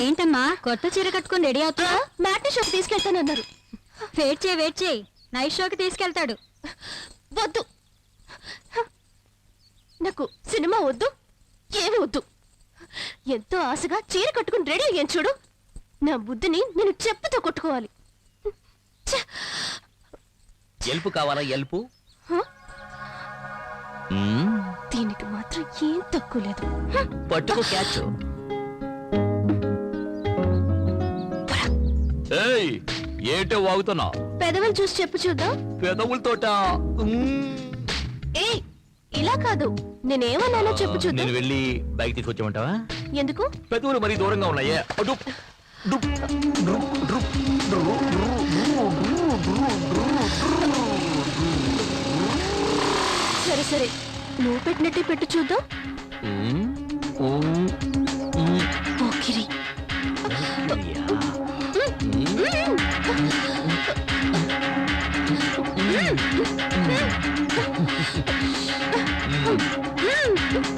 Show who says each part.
Speaker 1: ఏంటమ్మా? కొత్త చీర కట్టుకుని రెడీ అవుతా
Speaker 2: మ్యాట్ని షోకి తీసుకెళ్తానన్నారు.
Speaker 1: వెయిట్ చేయి వెయిట్ చేయి. నైట్ షోకి తీసుకెళ్తాడు.
Speaker 2: వద్దు. నాకు సినిమా వద్దు ఏమి వద్దు. ఎంతో ఆశగా చీర కట్టుకుని రెడీ అయ్యాను చూడు. నా బుద్ధిని నేను చెప్పుతో కొట్టుకోవాలి.
Speaker 3: ఎల్పు కావాలా? ఎల్పు.
Speaker 2: దీనికి మాత్రం ఏం తక్కువ లేదు!
Speaker 3: పట్టుకో క్యాచ్. ఏయ్ ఏంటో వాగుతున్నా.
Speaker 2: పెదవులు చూసి చెప్పు చూద్దాం.
Speaker 3: పెదవులతోట.
Speaker 2: ఏ ఇలా కాదు. నేనేమన్నానో చెప్పు చూద్దాం.
Speaker 3: నేను వెళ్ళి బైక్ తీసుకొచ్చామంటావా
Speaker 2: ఎందుకు?
Speaker 3: పెదవులు మరీ దూరంగా ఉన్నాయే. డుప్, డుప్, డ్రుప్, డ్రుప్, డ్రు,
Speaker 2: సరే నువ్వు పెట్టినట్టే పెట్టు చూద్దాం. పోకిరి